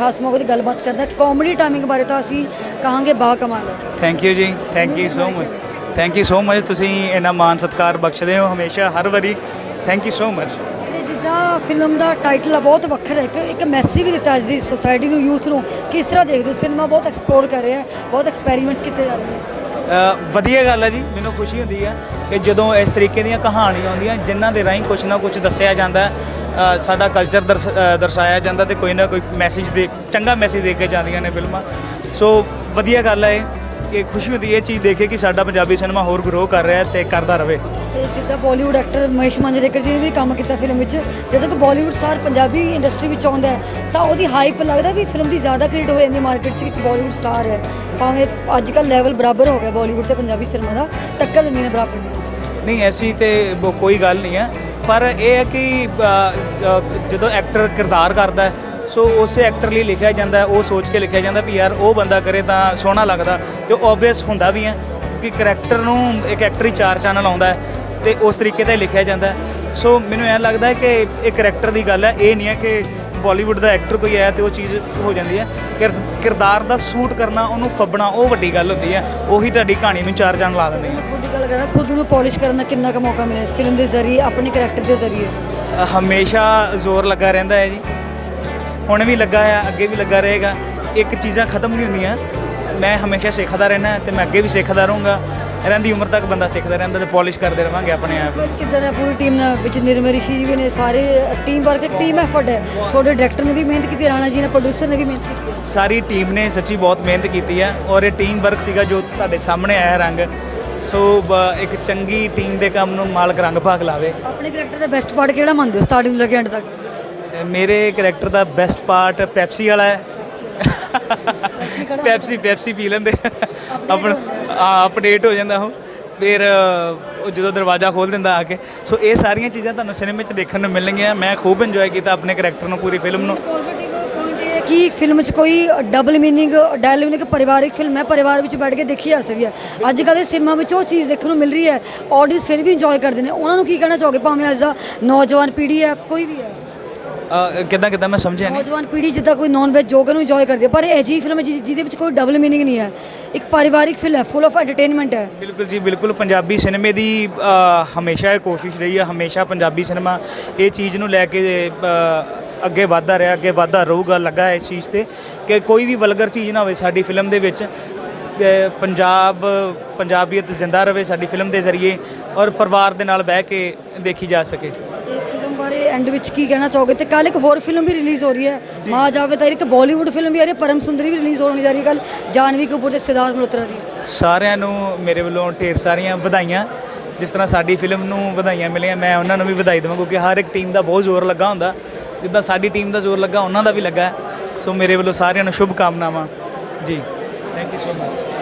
ਖਾਸ ਮੌਕੇ ਦੀ ਗੱਲਬਾਤ ਕਰਦਾ ਕਾਮੇਡੀ ਟਾਈਮਿੰਗ ਬਾਰੇ ਤਾਂ ਅਸੀਂ ਕਹਾਂਗੇ ਬਾ ਕਮਾਲ ਹੈ ਥੈਂਕ ਯੂ ਜੀ thank you so much thank you so much ਤੁਸੀਂ ਇੰਨਾ ਮਾਣ ਸਤਿਕਾਰ ਬਖਸ਼ਦੇ ਹੋ ਹਮੇਸ਼ਾ ਹਰ ਵਾਰੀ। ਥੈਂਕ ਯੂ ਸੋ ਮਚ ਤੇ ਜਿੱਦਾਂ ਫਿਲਮ ਦਾ ਟਾਈਟਲ ਆ ਬਹੁਤ ਵੱਖਰਾ ਹੈ। ਇੱਕ ਇੱਕ ਮੈਸੇਜ ਵੀ ਦਿੱਤਾ ਅੱਜ ਦੀ ਸੋਸਾਇਟੀ ਨੂੰ ਯੂਥ ਨੂੰ। ਕਿਸ ਤਰ੍ਹਾਂ ਦੇਖਦੇ ਹੋ? ਸਿਨੇਮਾ ਬਹੁਤ ਐਕਸਪਲੋਰ ਕਰ ਰਿਹਾ ਬਹੁਤ ਐਕਸਪੈਰੀਮੈਂਟਸ ਕੀਤੇ ਜਾ ਰਹੇ ਨੇ। ਵਧੀਆ ਗੱਲ ਹੈ ਜੀ, ਮੈਨੂੰ ਖੁਸ਼ੀ ਹੁੰਦੀ ਹੈ ਕਿ ਜਦੋਂ ਇਸ ਤਰੀਕੇ ਦੀਆਂ ਕਹਾਣੀਆਂ ਆਉਂਦੀਆਂ, ਜਿਨ੍ਹਾਂ ਦੇ ਰਾਹੀਂ ਕੁਝ ਨਾ ਕੁਝ ਦੱਸਿਆ ਜਾਂਦਾ ਸਾਡਾ ਕਲਚਰ ਦਰਸਾਇਆ ਜਾਂਦਾ ਤੇ ਕੋਈ ਨਾ ਕੋਈ ਮੈਸੇਜ ਦੇ, ਚੰਗਾ ਮੈਸੇਜ ਦੇ ਕੇ ਜਾਂਦੀਆਂ ਨੇ ਫਿਲਮਾਂ। ਸੋ ਵਧੀਆ ਗੱਲ ਹੈ ਇਹ। ਕਿ ਖੁਸ਼ੀ ਹੁੰਦੀ ਹੈ ਇਹ ਚੀਜ਼ ਦੇਖ ਕੇ ਕਿ ਸਾਡਾ ਪੰਜਾਬੀ ਸਿਨੇਮਾ ਹੋਰ ਗਰੋ ਕਰ ਰਿਹਾ ਹੈ ਤੇ ਕਰਦਾ ਰਵੇ। ਤੇ ਜਿੱਦਾਂ ਬਾਲੀਵੁੱਡ ਐਕਟਰ ਮਹੇਸ਼ ਮਾਂਜਰੇਕਰ ਜੀ ਨੇ ਵੀ ਕੰਮ ਕੀਤਾ ਫਿਲਮ ਵਿੱਚ ਜਦੋਂ ਕਿ ਬਾਲੀਵੁੱਡ ਸਟਾਰ ਪੰਜਾਬੀ ਇੰਡਸਟਰੀ ਵਿੱਚ ਆਉਂਦਾ ਹੈ ਤਾਂ ਉਹਦੀ ਹਾਈਪ ਲੱਗਦਾ ਵੀ ਫਿਲਮ ਦੀ ਜ਼ਿਆਦਾ ਕ੍ਰੈਡਿਟ ਹੋ ਜਾਂਦੀ ਮਾਰਕੀਟ 'ਚ ਕਿ ਇੱਕ ਬਾਲੀਵੁੱਡ ਸਟਾਰ ਹੈ। ਭਾਵੇਂ ਅੱਜ ਕੱਲ੍ਹ ਲੈਵਲ ਬਰਾਬਰ ਹੋ ਗਿਆ ਬਾਲੀਵੁੱਡ ਤੇ ਪੰਜਾਬੀ ਸਿਨੇਮਾ ਦਾ ਟੱਕਰ ਦਿੰਦੀਆਂ ਨੇ ਬਰਾਬਰ। ਨਹੀਂ ਐਸੀ ਤੇ ਉਹ ਕੋਈ ਗੱਲ ਨਹੀਂ ਹੈ ਪਰ ਇਹ ਹੈ ਕਿ ਅ, ਅ, ਜਦੋਂ ਐਕਟਰ ਕਿਰਦਾਰ ਕਰਦਾ ਹੈ, ਸੋ ਉਸੇ ਐਕਟਰ ਲਈ ਲਿਖਿਆ ਜਾਂਦਾ ਉਹ ਸੋਚ ਕੇ ਲਿਖਿਆ ਜਾਂਦਾ ਵੀ ਯਾਰ ਉਹ ਬੰਦਾ ਕਰੇ ਤਾਂ ਸੋਹਣਾ ਲੱਗਦਾ ਤੇ ਓਬਵੀਅਸ ਹੁੰਦਾ ਵੀ ਹੈ ਕਿਉਂਕਿ ਕਰੈਕਟਰ ਨੂੰ ਇੱਕ ਐਕਟਰ ਹੀ ਚਾਰ ਚੈਨਲ ਆਉਂਦਾ ਤੇ ਉਸ ਤਰੀਕੇ ਹੀ ਲਿਖਿਆ ਜਾਂਦਾ ਸੋ ਮੈਨੂੰ ਐਂ ਲੱਗਦਾ ਹੈ ਕਿ ਇਹ ਕਰੈਕਟਰ ਦੀ ਗੱਲ ਹੈ ਇਹ ਨਹੀਂ ਹੈ ਕਿ ਬਾਲੀਵੁੱਡ ਦਾ ਐਕਟਰ ਕੋਈ ਆਇਆ ਤੇ ਉਹ ਚੀਜ਼ ਹੋ ਜਾਂਦੀ ਹੈ। ਕਿਰ- ਕਿਰਦਾਰ ਦਾ ਸੂਟ ਕਰਨਾ ਉਹਨੂੰ ਫੱਬਣਾ ਉਹ ਵੱਡੀ ਗੱਲ ਹੁੰਦੀ ਹੈ। ਉਹੀ ਤੁਹਾਡੀ ਕਹਾਣੀ ਨੂੰ ਚਾਰ ਚੰਨ ਲਾ ਦਿੰਦੀ ਹੈ। ਖੁਦ ਦੀ ਗੱਲ ਕਰਾਂ ਖੁਦ ਨੂੰ ਪੋਲਿਸ਼ ਕਰਨ ਦਾ ਕਿੰਨਾ ਕੁ ਮੌਕਾ ਮਿਲਿਆ ਇਸ ਫਿਲਮ ਦੇ ਜ਼ਰੀਏ ਆਪਣੇ ਕਰੈਕਟਰ ਦੇ ਜ਼ਰੀਏ? ਹਮੇਸ਼ਾ ਜ਼ੋਰ ਲੱਗਾ ਰਹਿੰਦਾ ਹੈ ਜੀ। ਹੁਣ ਵੀ ਲੱਗਾ ਹੈ ਅੱਗੇ ਵੀ ਲੱਗਾ ਰਹੇਗਾ। ਇੱਕ ਚੀਜ਼ਾਂ ਖਤਮ ਨਹੀਂ ਹੁੰਦੀਆਂ। ਮੈਂ ਹਮੇਸ਼ਾ ਸਿੱਖਦਾ ਰਹਿਣਾ ਤੇ ਮੈਂ ਅੱਗੇ ਵੀ ਸਿੱਖਦਾ ਰਹੂੰਗਾ। ਰਹਿੰਦੀ ਉਮਰ ਤੱਕ ਬੰਦਾ ਸਿੱਖਦਾ ਰਹਿੰਦਾ ਤੇ ਪਾਲਿਸ਼ ਕਰਦੇ ਰਵਾਂਗੇ ਆਪਣੇ ਆਪ ਵਿੱਚ ਕਿੱਦਾਂ ਹੈ ਪੂਰੀ ਟੀਮ ਨਾਲ ਵਿੱਚ ਨਿਰਮਲ ਰਿਸ਼ੀ ਜੀ ਵੀ ਨੇ ਸਾਰੇ ਟੀਮ ਵਰਕ ਇੱਕ ਟੀਮ ਐਫਰਟ ਹੈ। ਤੁਹਾਡੇ ਡਾਇਰੈਕਟਰ ਨੇ ਵੀ ਮਿਹਨਤ ਕੀਤੀ ਰਾਣਾ ਜੀ ਨੇ ਪ੍ਰੋਡਿਊਸਰ ਨੇ ਵੀ ਮਿਹਨਤ ਕੀਤੀ। ਸਾਰੀ ਟੀਮ ਨੇ ਸੱਚੀ ਬਹੁਤ ਮਿਹਨਤ ਕੀਤੀ ਹੈ ਔਰ ਇਹ ਟੀਮ ਵਰਕ ਸੀਗਾ ਜੋ ਤੁਹਾਡੇ ਸਾਹਮਣੇ ਆਇਆ ਰੰਗ। ਸੋ ਇੱਕ ਚੰਗੀ ਟੀਮ ਦੇ ਕੰਮ ਨੂੰ ਮਾਲਕ ਰੰਗ ਭਾਗ ਲਾਵੇ। ਆਪਣੇ ਕਰੈਕਟਰ ਦਾ ਬੈਸਟ ਪਾਰਟ ਕਿਹੜਾ ਮੰਨਦੇ ਹੋ ਸਟਾਰਟਿੰਗ ਤੋਂ ਲੈ ਕੇ ਐਂਡ ਤੱਕ? ਮੇਰੇ ਕਰੈਕਟਰ ਦਾ ਬੈਸਟ ਪਾਰਟ ਪੈਪਸੀ ਵਾਲਾ ਹੈ। ਪੈਪਸੀ ਪੈਪਸੀ ਪੀ ਲੈਂਦੇ। ਆਪਣਾ ਅਪਡੇਟ ਹੋ ਜਾਂਦਾ ਉਹ। ਫਿਰ ਉਹ ਜਦੋਂ ਦਰਵਾਜ਼ਾ ਖੋਲ ਦਿੰਦਾ ਆ ਕੇ। ਸੋ ਇਹ ਸਾਰੀਆਂ ਚੀਜ਼ਾਂ ਤੁਹਾਨੂੰ ਸਿਨੇਮੇ 'ਚ ਦੇਖਣ ਨੂੰ ਮਿਲਣਗੀਆਂ। ਮੈਂ ਖੂਬ ਇੰਜੋਏ ਕੀਤਾ ਆਪਣੇ ਕਰੈਕਟਰ ਨੂੰ ਪੂਰੀ ਫਿਲਮ ਨੂੰ। ਪੋਜ਼ਿਟਿਵ ਪੁਆਇੰਟ ਇਹ ਹੈ ਕਿ ਫਿਲਮ 'ਚ ਕੋਈ ਡਬਲ ਮੀਨਿੰਗ ਡਾਇਲੋਗ ਨਹੀਂ ਕਿ ਪਰਿਵਾਰਿਕ ਫਿਲਮ ਹੈ। ਪਰਿਵਾਰ ਵਿੱਚ ਬੈਠ ਕੇ ਦੇਖੀ ਜਾ ਸਕਦੀ ਹੈ। ਅੱਜ ਕੱਲ੍ਹ ਦੇ ਸਿਨੇਮਾ ਵਿੱਚ ਉਹ ਚੀਜ਼ ਦੇਖਣ ਨੂੰ ਮਿਲ ਰਹੀ ਹੈ। ਆਡੀਅנס ਫਿਰ ਵੀ ਇੰਜੋਏ ਕਰਦੇ ਨੇ। ਉਹਨਾਂ ਨੂੰ ਕੀ ਕਹਿਣਾ ਚਾਹੋਗੇ? ਭਾਵੇਂ ਅੱਜ ਦਾ ਨੌਜਵਾਨ ਪੀੜ੍ਹੀ ਹੈ ਕੋਈ ਵੀ ਹੈ। ਕਿੱਦਾਂ ਕਿੱਦਾਂ ਮੈਂ ਸਮਝਿਆ ਨਹੀਂ ਨੌਜਵਾਨ ਪੀੜ੍ਹੀ ਜਿੱਦਾਂ ਕੋਈ ਨਾਨ ਵੈਜ ਜੋਗਰ ਨੂੰ ਇੰਜੋਏ ਕਰਦੀ ਹੈ ਪਰ ਇਹ ਜੀ ਫਿਲਮ ਹੈ ਜਿਹ- ਜਿਹਦੇ ਵਿੱਚ ਕੋਈ ਡਬਲ ਮੀਨਿੰਗ ਨਹੀਂ ਹੈ। ਇੱਕ ਪਰਿਵਾਰਿਕ ਫਿਲਮ ਹੈ ਫੁੱਲ ਆਫ ਐਂਟਰਟੇਨਮੈਂਟ ਹੈ। ਬਿਲਕੁਲ ਜੀ ਬਿਲਕੁਲ ਪੰਜਾਬੀ ਸਿਨੇਮੇ ਦੀ ਅ, ਹਮੇਸ਼ਾ ਇਹ ਕੋਸ਼ਿਸ਼ ਰਹੀ ਹੈ ਹਮੇਸ਼ਾ ਪੰਜਾਬੀ ਸਿਨੇਮਾ ਇਹ ਚੀਜ਼ ਨੂੰ ਲੈ ਕੇ ਅ, ਅੱਗੇ ਵਧਦਾ ਰਿਹਾ ਅੱਗੇ ਵਧਦਾ ਰਹੂਗਾ ਲੱਗਾ ਹੈ ਇਸ ਚੀਜ਼ ਤੇ ਕਿ ਕੋਈ ਵੀ ਵਲਗਰ ਚੀਜ਼ ਨਾ ਹੋਵੇ ਸਾਡੀ ਫਿਲਮ ਦੇ ਵਿੱਚ। ਤੇ ਪੰਜਾਬ ਪੰਜਾਬੀਅਤ ਜ਼ਿੰਦਾ ਰਵੇ ਸਾਡੀ ਫਿਲਮ ਦੇ ਜ਼ਰੀਏ ਔਰ ਪਰਿਵਾਰ ਦੇ ਨਾਲ ਬਹਿ ਕੇ ਦੇਖੀ ਜਾ ਸਕੇ। ਐਂਡ ਵਿੱਚ ਕੀ ਕਹਿਣਾ ਚਾਹੋਗੇ? ਤੇ ਕੱਲ ਇੱਕ ਹੋਰ ਫਿਲਮ ਵੀ ਰਿਲੀਜ਼ ਹੋ ਰਹੀ ਹੈ। ਮਾਂ ਜਾਵੇ ਤਾਂ ਇੱਕ ਬਾਲੀਵੁੱਡ ਫਿਲਮ ਵੀ ਆ ਰਹੀ ਹੈ ਪਰਮ ਸੁੰਦਰੀ ਵੀ ਰਿਲੀਜ਼ ਹੋਣ ਜਾ ਰਹੀ ਹੈ ਕੱਲ ਜਾਨਵੀ ਕਪੂਰ ਤੇ ਸਿਧਾਰਥ ਮਲਹੋਤਰਾ ਦੀ। ਸਾਰਿਆਂ ਨੂੰ ਮੇਰੇ ਵੱਲੋਂ ਢੇਰ ਸਾਰੀਆਂ ਵਧਾਈਆਂ। ਜਿਸ ਤਰ੍ਹਾਂ ਸਾਡੀ ਫਿਲਮ ਨੂੰ ਵਧਾਈਆਂ ਮਿਲੀਆਂ ਮੈਂ ਉਹਨਾਂ ਨੂੰ ਵੀ ਵਧਾਈ ਦੇਵਾਂ ਕਿਉਂਕਿ ਹਰ ਇੱਕ ਟੀਮ ਦਾ ਬਹੁਤ ਜ਼ੋਰ ਲੱਗਾ ਹੁੰਦਾ। ਜਿੱਦਾਂ ਸਾਡੀ ਟੀਮ ਦਾ ਜ਼ੋਰ ਲੱਗਾ ਉਹਨਾਂ ਦਾ ਵੀ ਲੱਗਾ। ਸੋ ਮੇਰੇ ਵੱਲੋਂ ਸਾਰਿਆਂ ਨੂੰ ਸ਼ੁਭ ਕਾਮਨਾਵਾਂ ਜੀ ਥੈਂਕ ਯੂ ਸੋ ਮਚ